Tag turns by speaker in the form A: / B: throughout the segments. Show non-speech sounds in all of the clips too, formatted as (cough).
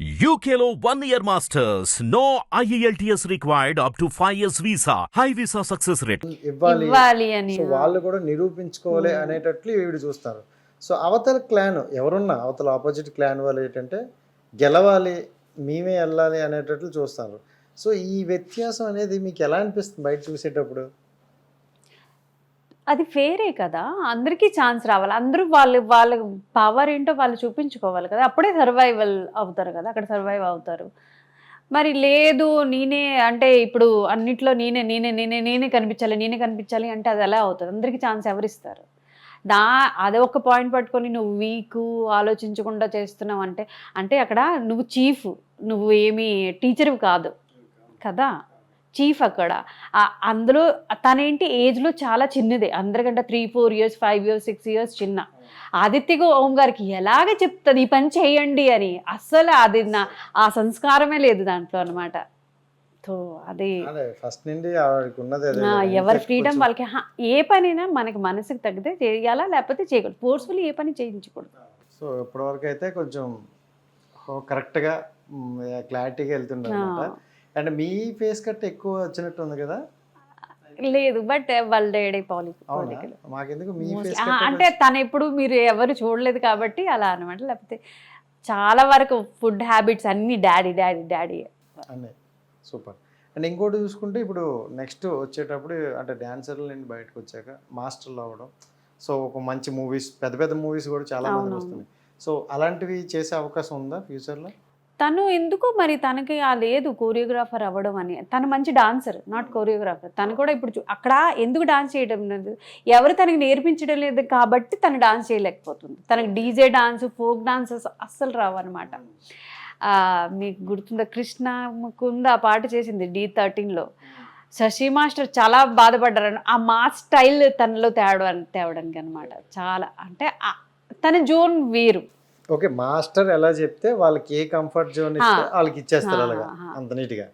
A: One year masters. No E IELTS required up to 5 years visa. High visa success rate.
B: ఇవ్వాలి
C: ఇవ్వాలి అని
B: so వాళ్ళు కూడా నిరూపించుకోవాలి అనేటట్లు వీడు చూస్తారు సో అవతల క్లాన్ ఎవరున్నా అవతల ఆపోజిట్ క్లాన్ వాళ్ళు ఏంటంటే గెలవాలి మేమే వెళ్ళాలి అనేటట్లు చూస్తారు సో ఈ వ్యత్యాసం అనేది మీకు ఎలా అనిపిస్తుంది బయట చూసేటప్పుడు
C: అది ఫేరే కదా? అందరికీ ఛాన్స్ రావాలి. అందరూ వాళ్ళు వాళ్ళ పవర్ ఏంటో వాళ్ళు చూపించుకోవాలి కదా? అప్పుడే సర్వైవల్ అవుతారు కదా? అక్కడ సర్వైవ్ అవుతారు. మరి లేదు నేనే అంటే ఇప్పుడు అన్నిట్లో నేనే నేనే నేనే నేనే కనిపించాలి నేనే కనిపించాలి అంటే అది ఎలా అవుతుంది? అందరికీ ఛాన్స్ ఎవరిస్తారు? దా అదే ఒక పాయింట్ పట్టుకొని నువ్వు వీక్ ఆలోచించకుండా చేస్తున్నావు అంటే అంటే అక్కడ నువ్వు చీఫ్ నువ్వు ఏమి టీచర్ కాదు. కదా? చీఫ్ అక్కడ. అందులో తనేంటి ఏజ్లో చాలా చిన్నదే. అందరికంటే three four years five years six years చిన్న. ఆదిత్యకు ఓం గారికి ఎలాగ చెప్తుంది ఈ పని చేయండి అని. అస్సలు అది నా ఆ సంస్కారమే లేదు దాంట్లో అనమాట సో అది.
B: ఫస్ట్ నుండి.
C: ఎవరి ఫ్రీడమ్ వాళ్ళకి ఏ పనైనా మనకి మనసుకు తగ్గితే చేయాలా లేకపోతే చేయకూడదు. ఫోర్స్ఫుల్లీ ఏ పని చేయించకూడదు.
B: సో ఇప్పటివరకు అయితే కొంచెం కరెక్ట్గా క్లారిటీగా వెళ్తుండే అండ్ మీ ఫేస్ కట్ ఎక్కువ వచ్చినట్టు ఉంది కదా?
C: లేదు బట్ వాళ్ళ డాడీ పాలి
B: అవునా? మాకెందుకు? మీ
C: Mostly-
B: ఫేస్
C: ఆ, అంటే తను ఎప్పుడు మీరు ఎవరు చూడలేదు కాబట్టి అలా అనమాట లేకపోతే చాలా వరకు ఫుడ్ హ్యాబిట్స్ అన్ని daddy daddy daddy.
B: Super. And ఇంకోటి చూసుకుంటే ఇప్పుడు నెక్స్ట్ వచ్చేటప్పుడు అంటే డాన్సర్ల నుండి బయటకు వచ్చాక మాస్టర్లు అవ్వడం. సో ఒక మంచి మూవీస్ పెద్ద పెద్ద మూవీస్ కూడా చాలా మంది. వస్తున్నాయి. సో అలాంటివి చేసే అవకాశం ఉందా ఫ్యూచర్లో?
C: తను ఎందుకు మరి తనకి ఆ లేదు కోరియోగ్రాఫర్ అవ్వడం అని? తను మంచి డాన్సర్ నాట్ కోరియోగ్రాఫర్ తను కూడా ఇప్పుడు చూ- అక్కడ ఎందుకు డాన్స్ చేయడం లేదు? ఎవరు తనకి నేర్పించడం లేదు కాబట్టి తను డాన్స్ చేయలేకపోతుంది. తనకి డీజే డాన్స్ ఫోక్ డాన్సెస్ అస్సలు రావన్నమాట. మీకు గుర్తుందా? కృష్ణ ముకుంద ఆ పాట చేసింది డి థర్టీన్లో శశి మాస్టర్ చాలా బాధపడ్డారు ఆ మా స్టైల్ తనలో తేవడం తేవడానికి అనమాట చాలా అంటే తన జోన్ వేరు.
B: ఓకే మాస్టర్ ఎలా చెప్తే వాళ్ళకి ఏ కంఫర్ట్ జోన్ ఇస్తే. వాళ్ళకి ఇచ్చేస్తారు అలాగా. అంత నీట్గా.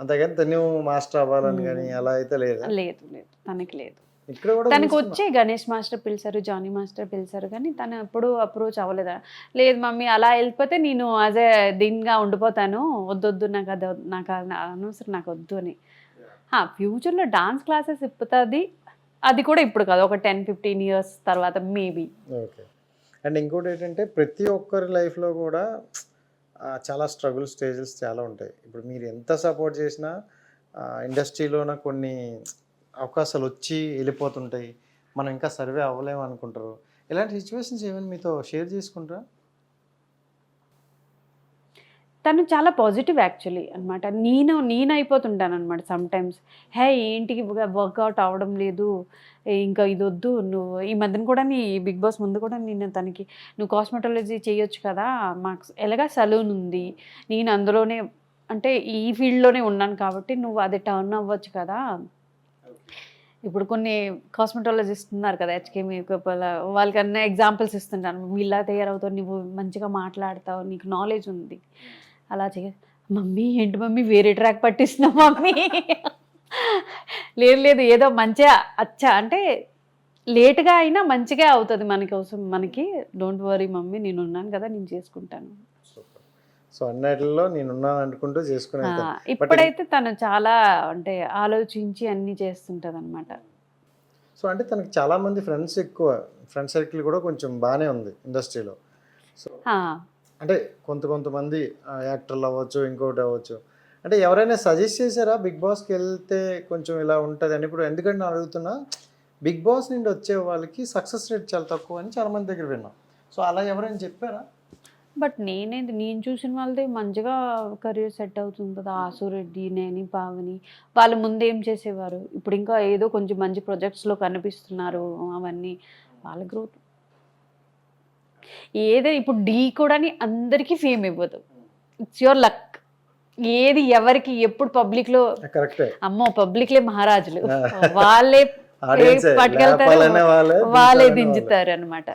B: అంతేగాని తను మాస్టర్ అవ్వాలని కానీ అలా అయితే లేదు?
C: లేదు లేదు. తనకి లేదు.
B: ఇక్కడ కూడా
C: తనకు. వచ్చే గణేష్ మాస్టర్ పిలిచారు జానీ మాస్టర్ పిలిచారు కానీ తను ఎప్పుడు అప్రోచ్ అవ్వలేదు? లేదు మమ్మీ అలా వెళ్ళిపోతే నేను ఏ దీనిగా ఉండిపోతాను. వద్దొద్దు నాకు అది నాకు అది అనవసరం నాకు వద్దు అని. ఫ్యూచర్లో డాన్స్ క్లాసెస్ ఇప్పుతుంది. అది కూడా ఇప్పుడు కాదు ఒక టెన్ ఫిఫ్టీన్ ఇయర్స్ తర్వాత మేబీ.
B: ఓకే. అండ్ ఇంకోటి ఏంటంటే ప్రతి ఒక్కరి లైఫ్లో కూడా చాలా స్ట్రగుల్ స్టేజెస్ చాలా ఉంటాయి. ఇప్పుడు మీరు ఎంత సపోర్ట్ చేసినా ఇండస్ట్రీలోన కొన్ని అవకాశాలు వచ్చి వెళ్ళిపోతుంటాయి. మనం ఇంకా సర్వే అవ్వలేము అనుకుంటారు ఇలాంటి సిచ్యువేషన్స్ ఏమైనా మీతో షేర్ చేసుకుంటారా?
C: తను చాలా పాజిటివ్ యాక్చువల్లీ అనమాట నేను నేను అయిపోతుంటాను అనమాట సమ్టైమ్స్ హే ఏంటికి వర్కౌట్ అవ్వడం లేదు. ఇంకా ఇది వద్దు నువ్వు ఈ మధ్యన కూడా నీ బిగ్ బాస్ ముందు కూడా నేను తనకి నువ్వు కాస్మెటాలజీ చేయొచ్చు కదా మాకు ఎలాగా సలూన్ ఉంది. నేను అందులోనే అంటే ఈ ఫీల్డ్లోనే ఉన్నాను కాబట్టి నువ్వు అది టర్న్ అవ్వచ్చు కదా. ఇప్పుడు కొన్ని కాస్మెటాలజిస్ట్ ఉన్నారు కదా హెచ్కే మేకప్ అలా వాళ్ళకన్నా ఎగ్జాంపుల్స్ ఇస్తుంటాను. ఇలా తయారవుతావు నువ్వు మంచిగా మాట్లాడతావు నీకు నాలెడ్జ్ ఉంది. అలా చేయ మమ్మీ ఏంటి మమ్మీ వేరే ట్రాక్ పట్టిస్తున్నావు మమ్మీ? లేదు లేదు ఏదో మంచిగా అచ్చా అంటే లేట్గా అయినా మంచిగా అవుతుంది మన కోసం మనకి డోంట్ వరీ మమ్మీ నేను ఉన్నాను కదా నేను చేసుకుంటాను.
B: సో అన్నిటిలో నేనున్నాను అనుకుంటూ చేసుకునే
C: ఇప్పుడైతే తను చాలా అంటే ఆలోచించి అన్ని చేస్తుంటది అనమాట
B: సో అంటే తనకి చాలా మంది ఫ్రెండ్స్ ఎక్కువ. ఫ్రెండ్ సర్కిల్ కూడా కొంచెం బాగానే ఉంది ఇండస్ట్రీలో. సో అంటే కొంత కొంతమంది యాక్టర్లు అవ్వచ్చు ఇంకోటి అవ్వచ్చు. అంటే ఎవరైనా సజెస్ట్ చేశారా బిగ్ బాస్కి వెళ్తే కొంచెం ఇలా ఉంటుంది అని? ఇప్పుడు ఎందుకంటే నేను అడుగుతున్నా బిగ్ బాస్ నుండి వచ్చే వాళ్ళకి సక్సెస్ రేట్ చాలా తక్కువ అని చాలా మంది దగ్గర విన్నాం. సో అలా ఎవరైనా చెప్పారా?
C: బట్ నేనేది నేను చూసిన వాళ్ళది మంచిగా కెరీర్ సెట్ అవుతుంది కదా ఆసురెడ్డి నేని పావని వాళ్ళు ముందు ఏం చేసేవారు? ఇప్పుడు ఇంకా ఏదో కొంచెం మంచి ప్రాజెక్ట్స్లో కనిపిస్తున్నారు అవన్నీ వాళ్ళ గ్రోత్ ఏదో ఇప్పుడు డీ కూడా అందరికీ ఫేమ్ ఇవ్వదు. ఇట్స్ యువర్ లక్ ఏది ఎవరికి ఎప్పుడు public లో అమ్మో పబ్లిక్లే మహారాజులు. వాళ్ళే (laughs) పట్టుకెళ్తారు
B: వాళ్ళే
C: దించుతారు అనమాట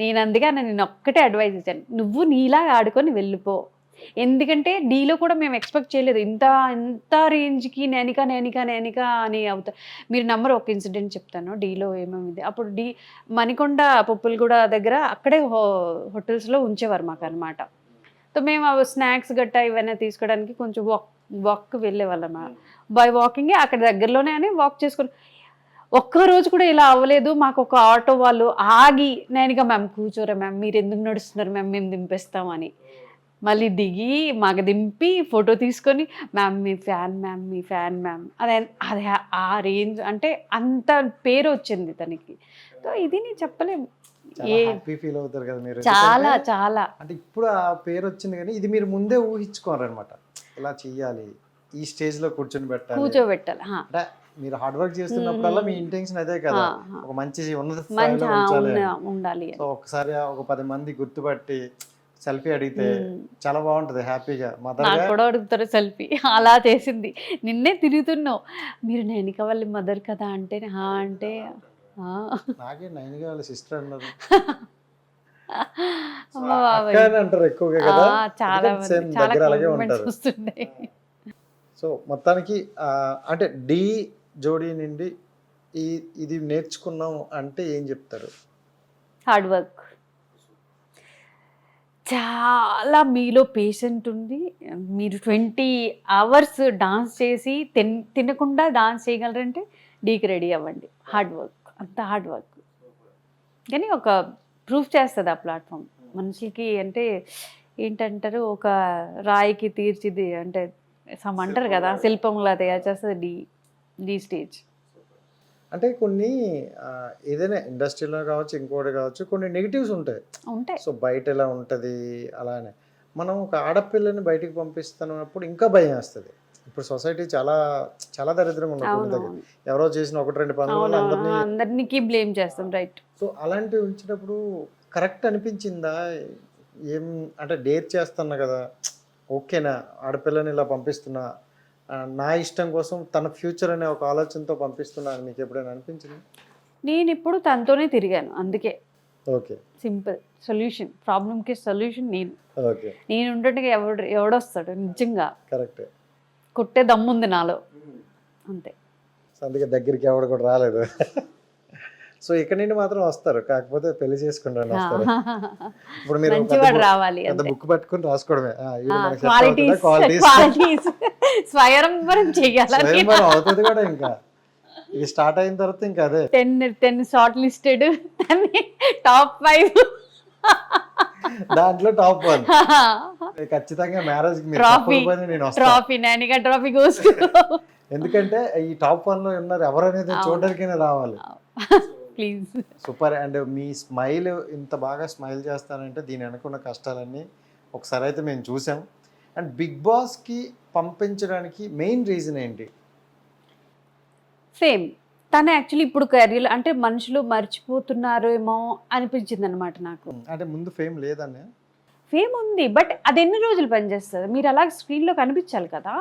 C: నేను అందుకే నేను ఒక్కటే అడ్వైజ్ ఇచ్చాను. నువ్వు నీలా ఆడుకొని వెళ్ళిపో. ఎందుకంటే డీలో కూడా మేము ఎక్స్పెక్ట్ చేయలేదు. ఇంత ఇంత రేంజ్కి నేనిక నేనిక నేనిక అని అవుతా మీరు నమ్మరు ఒక ఇన్సిడెంట్ చెప్తాను. డీలో ఏమేమిది? అప్పుడు డీ మణికొండ పప్పులగూడ దగ్గర అక్కడే హో హోటల్స్లో ఉంచేవారు మాకు అనమాట సో మేము అవి స్నాక్స్ గట్టా ఇవన్నీ తీసుకోవడానికి కొంచెం వాక్ వాక్ వెళ్ళేవాళ్ళం బై వాకింగ్ అక్కడ దగ్గరలోనే అని వాక్ చేసుకుని ఒక్క రోజు కూడా ఇలా అవ్వలేదు. మాకు ఒక ఆటో వాళ్ళు ఆగి నేనుగా మ్యామ్ కూర్చోరా మ్యామ్ మీరు ఎందుకు నడుస్తున్నారు మ్యామ్ మేము దింపేస్తామని మళ్ళీ దిగి మాకు దింపి ఫోటో తీసుకొని మ్యామ్ మీ ఫ్యాన్ మ్యామ్ మీ ఫ్యాన్ మ్యామ్. అదే అదే ఆ రేంజ్ అంటే అంత పేరు వచ్చింది తనకి. సో ఇది నేను చెప్పలేము
B: హ్యాపీ ఫీల్ అవుతారు కదా మీరు.
C: చాలా చాలా.
B: అంటే ఇప్పుడు ఆ పేరు వచ్చింది కానీ ఇది మీరు ముందే ఊహించుకోరనమాట ఇలా చెయ్యాలి. ఈ స్టేజ్లో కూర్చొని పెట్టాలి.
C: కూర్చోబెట్టాలి.
B: అంటే మీరు హార్డ్ వర్క్ చేస్తున్నప్పుడల్లా మీ ఇంటెన్షన్ అదే కదా. ఒక మంచి ఉన్నత స్థాయిలో
C: ఉండాలి.
B: ఒకసారి ఒక పది మంది గుర్తుపట్టి సెల్ఫీ అడిగితే. చాలా బాగుంటది హ్యాపీగా. మదర్
C: నాకు కూడా అడుగుతారు సెల్ఫీ. అలా చేసింది. నిన్నే తిరుగుతున్నావు. మీరు నేనిక వాళ్ళ మదర్ కదా అంటే హా అంటే.
B: నాకే నైన్ వాళ్ళ సిస్టర్ అన్నారు. అంటారు ఎక్కువగా కదా?
C: చాలా
B: దగ్గర అలాగే ఉంటారు. సో మొత్తానికి అంటే డి జోడీ నుండి ఈ ఇది నేర్చుకున్నాం అంటే ఏం చెప్తారు?
C: Hard work. చాలా మీలో పేషెంట్ ఉంది మీరు ట్వంటీ అవర్స్ డాన్స్ చేసి తిన్ తినకుండా డాన్స్ చేయగలరంటే డీకి రెడీ అవ్వండి. హార్డ్ వర్క్ అంత హార్డ్ వర్క్. కానీ ఒక ప్రూఫ్ చేస్తుంది ఆ ప్లాట్ఫామ్. మనుషులకి అంటే ఏంటంటారు ఒక రాయికి తీర్చిది అంటే సమ్ అంటారు కదా శిల్పంలా తయారు చేస్తుంది డి డి స్టేజ్.
B: అంటే కొన్ని ఏదైనా ఇండస్ట్రీలో కావచ్చు ఇంకోటి కావచ్చు కొన్ని నెగిటివ్స్ ఉంటాయి.
C: ఉంటాయి.
B: సో బయట ఎలా ఉంటుంది అలానే మనం ఒక ఆడపిల్లని బయటికి పంపిస్తున్నప్పుడు ఇంకా భయం వేస్తుంది. ఇప్పుడు సొసైటీ చాలా చాలా దరిద్రంగా
C: అవునవును.
B: ఎవరో చేసిన ఒకటి రెండు పనుల అందరినీ
C: బ్లేమ్ చేస్తాం రైట్
B: సో అలాంటివి ఉంచినప్పుడు కరెక్ట్ అనిపించిందా? ఏం అంటే డేర్ చేస్తున్నా కదా ఓకేనా ఆడపిల్లని ఇలా పంపిస్తున్నా నా ఇష్టం కోసం తన ఫ్యూచర్ అనే ఒక ఆలోచనతో పంపిస్తున్నా అని మీకు ఎప్పుడైనా అనిపించింది?
C: నేను ఇప్పుడు తనతోనే తిరిగాను అందుకే.
B: ఓకే.
C: సింపుల్. సొల్యూషన్. ప్రాబ్లంకి సొల్యూషన్ నేను.
B: ఓకే.
C: నేను ఉంటుండగా ఎవడు ఎవడొస్తాడు నిజంగా.
B: కరెక్టే.
C: కొట్టే దమ్ముంది నాలో. అంతే.
B: అందుకే దగ్గరికి ఎవడు కూడా రాలేదు. సో ఇక్కడ నుండి మాత్రం వస్తారు. కాకపోతే పెళ్ళి చేసుకుంటాను వస్తారు. ఇప్పుడు మీరు
C: రావాలి అంతే.
B: బుక్ పట్టుకుని రాసుకోవడమే.
C: క్వాలిటీస్
B: అవుతుందా?
C: స్వయంవరం
B: కూడా ఇంకా. ఇది స్టార్ట్ అయిన తర్వాత ఇంకా అదే.
C: Ten ten shortlisted top five.
B: దాంట్లో టాప్ వన్. ఖచ్చితంగా మ్యారేజ్
C: ట్రాఫీ ట్రాఫీ నానిగా ట్రాఫీ గోస్
B: ఎందుకంటే ఈ టాప్ వన్లో ఉన్నారు ఎవరు అనేది చూడడానికైనా రావాలి.
C: ప్లీజ్.
B: సూపర్. అండ్ మీ స్మైల్ ఇంత బాగా స్మైల్ చేస్తానంటే దీని వెనుకున్న కష్టాలన్నీ ఒకసారి అయితే మేము చూసాం. అండ్ బిగ్ బాస్కి పంపించడానికి మెయిన్ రీజన్ ఏంటి?
C: సేమ్. తను యాక్చువల్లీ ఇప్పుడు కెరీర్ అంటే మనుషులు మర్చిపోతున్నారేమో అనిపించింది అనమాట నాకు
B: అంటే ముందు ఫేమ్ లేదనే
C: ఫేమ్ ఉంది బట్ అది ఎన్ని రోజులు పనిచేస్తుంది? మీరు అలా స్క్రీన్లో కనిపించాలి కదా.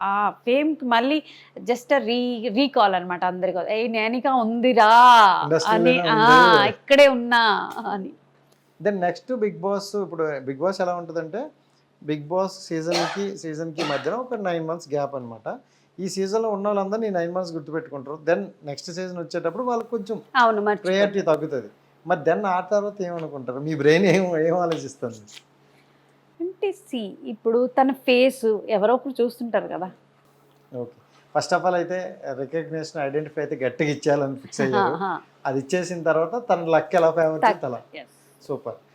C: ఆ ఫేమ్కి మళ్ళీ జస్ట్ రీ రీకాల్ అనమాట అందరికీ. ఏ నేనిక ఉందిరా అని. ఇక్కడే ఉన్నా అని.
B: దెన్ నెక్స్ట్ బిగ్ బాస్ ఇప్పుడు బిగ్ బాస్ ఎలా ఉంటుందంటే బిగ్ బాస్ సీజన్కి సీజన్కి మధ్యన ఒక నైన్ మంత్స్ గ్యాప్ అనమాట ఈ సీజన్లో ఉన్న వాళ్ళందరూ ఈ నైన్ మంత్స్ గుర్తుపెట్టుకుంటారు. దెన్ నెక్స్ట్ సీజన్ వచ్చేటప్పుడు వాళ్ళకి కొంచెం
C: అవును మరి
B: ప్రయారిటీ తగ్గుతుంది. మరి దెన్ ఆ తర్వాత ఏమనుకుంటారు? మీ బ్రెయిన్ ఏం ఏం ఆలోచిస్తుంది?
C: అంటే సి ఇప్పుడు తన ఫేస్ ఎవరో ఒకరు చూస్తుంటారు కదా.
B: ఓకే. ఫస్ట్ ఆఫ్ ఆల్ అయితే రికగ్నేషన్ ఐడెంటిఫై అయితే గట్టిగా ఇచ్చేయాలని ఫిక్స్ అయ్యారు. అది ఇచ్చేసిన తర్వాత తన లక్ ఎలా ఫేవర్ అలా. సూపర్